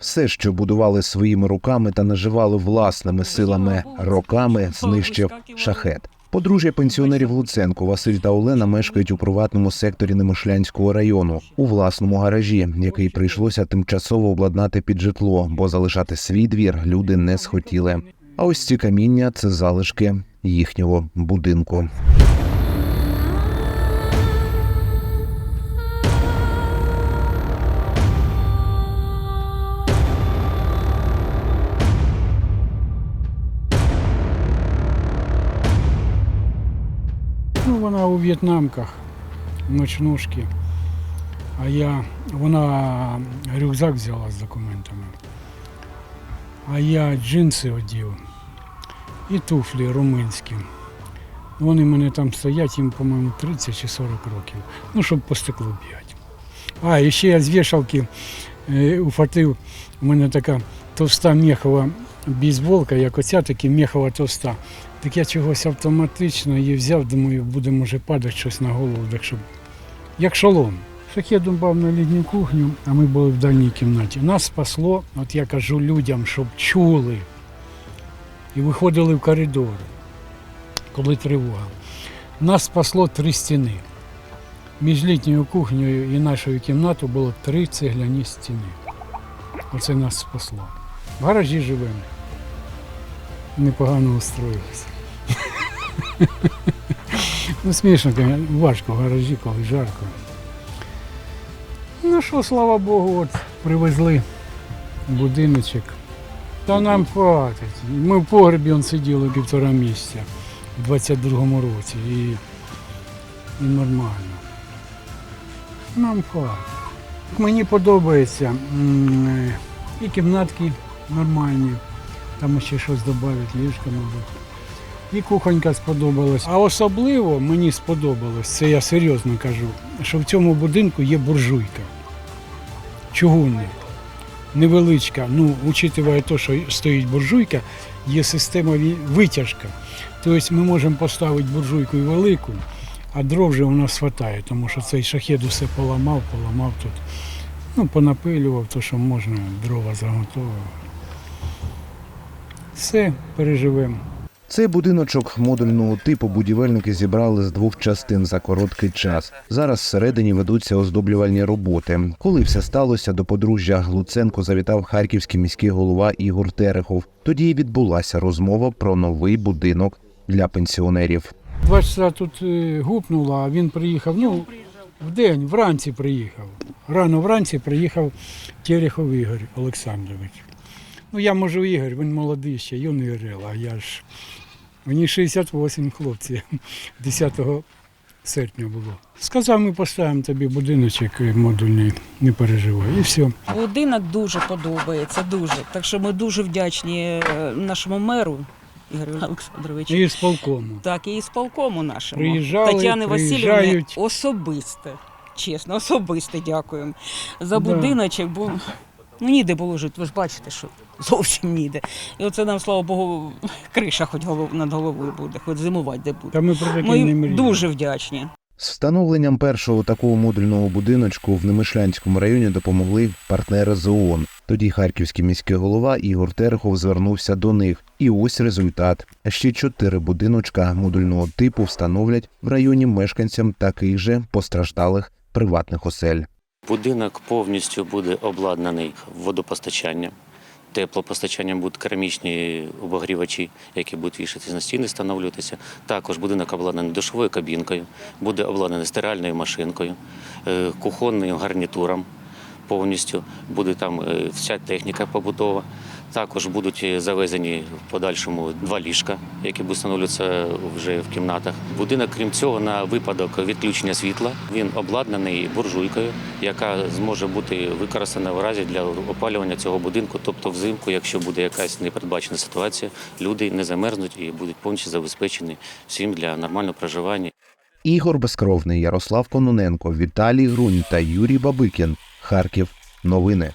Все, що будували своїми руками та наживали власними силами роками, знищив шахет. Подружжя пенсіонерів Луценко Василь та Олена мешкають у приватному секторі Немишлянського району у власному гаражі, який прийшлося тимчасово обладнати під житло, бо залишати свій двір люди не схотіли. А ось ці каміння це залишки їхнього будинку. Ну, вона у в'єтнамках, ночнушки. А я, вона рюкзак взяла з документами. А я джинси одів і туфлі румунські. Вони в мене там стоять, їм, по-моєму, 30 чи 40 років. Ну, щоб по стеклу бігати. А, і ще я з вішалки е, ухватив, у мене така товста мехова бейсболка, як оця, таки мехова товста. Так я чогось автоматично її взяв, думаю, буде може падати щось на голову, так щоб. Як шолом. Шахет думав на літню кухню, а ми були в дальній кімнаті. Нас спасло, от я кажу людям, щоб чули. І виходили в коридор, коли тривога. Нас спасло три стіни. Між літньою кухнею і нашою кімнатою було три цегляні стіни. Оце нас спасло. В гаражі живемо. Непогано устроїлися. Ну, смішно, важко в гаражі, коли жарко. Ну що, слава Богу, от привезли будиночок. Та нам хватить. Ми в погребі он сиділи півтора місяця у 22-му році і, і нормально. Нам хватить. Мені подобається і кімнатки нормальні, там ще щось додати, ліжка, мабуть. І кухонька сподобалась. А особливо мені сподобалось, це я серйозно кажу, що в цьому будинку є буржуйка. Чугунник. Невеличка. Ну, учитывая те, що стоїть буржуйка, є система витяжка. Тобто ми можемо поставити буржуйку і велику, а дров вже у нас вистачає, тому що цей шахет усе поламав, поламав тут. Ну, понапилював то, що можна, дрова заготовив. Все, переживемо. Цей будиночок модульного типу будівельники зібрали з двох частин за короткий час. Зараз всередині ведуться оздоблювальні роботи. Коли все сталося, до подружжя Луценко завітав харківський міський голова Ігор Терехов. Тоді відбулася розмова про новий будинок для пенсіонерів. Два часа тут е, гупнуло, а він приїхав. Ну, в день, вранці приїхав. Рано вранці приїхав Терехов Ігор Олександрович. Ну, я можу Ігор, він молодий ще, юний Орел, а я ж. Мені 68 хлопці, 10 серпня було. Сказав, ми поставимо тобі будиночок модульний, не переживай. І все. Будинок дуже подобається, дуже. Так що ми дуже вдячні е, нашому меру Ігорю Олександровичу. І з полкому. Так, і з полкому нашому. Приїжджали, Тетяни Васильівни особисте. Чесно, особисте дякуємо. За Да. будиночок, бо ну, ніде було жити, ви ж бачите, що зовсім ніде. І оце нам, слава Богу, криша хоч голов, над головою буде, хоч зимувати де буде. Та ми про таке не Ми дуже вдячні. З встановленням першого такого модульного будиночку в Немишлянському районі допомогли партнери з ООН. Тоді харківський міський голова Ігор Терехов звернувся до них. І ось результат. Ще чотири будиночка модульного типу встановлять в районі мешканцям таких же постраждалих приватних осель. Будинок повністю буде обладнаний водопостачанням. Теплопостачанням будуть керамічні обогрівачі, які будуть вішатися на стіни, встановлюватися. Також будинок обладнаний душовою кабінкою, буде обладнаний стиральною машинкою, е, кухонним гарнітуром повністю. Буде там е, вся техніка побутова. Також будуть е, завезені в подальшому два ліжка, які будуть встановлюватися вже в кімнатах. Будинок, крім цього, на випадок відключення світла, він обладнаний буржуйкою, яка зможе бути використана в разі для опалювання цього будинку. Тобто, взимку, якщо буде якась непередбачена ситуація, люди не замерзнуть і будуть повністю забезпечені всім для нормального проживання. Ігор Безкровний, Ярослав Кононенко, Віталій Грунь та Юрій Бабикін. Харків. Новини.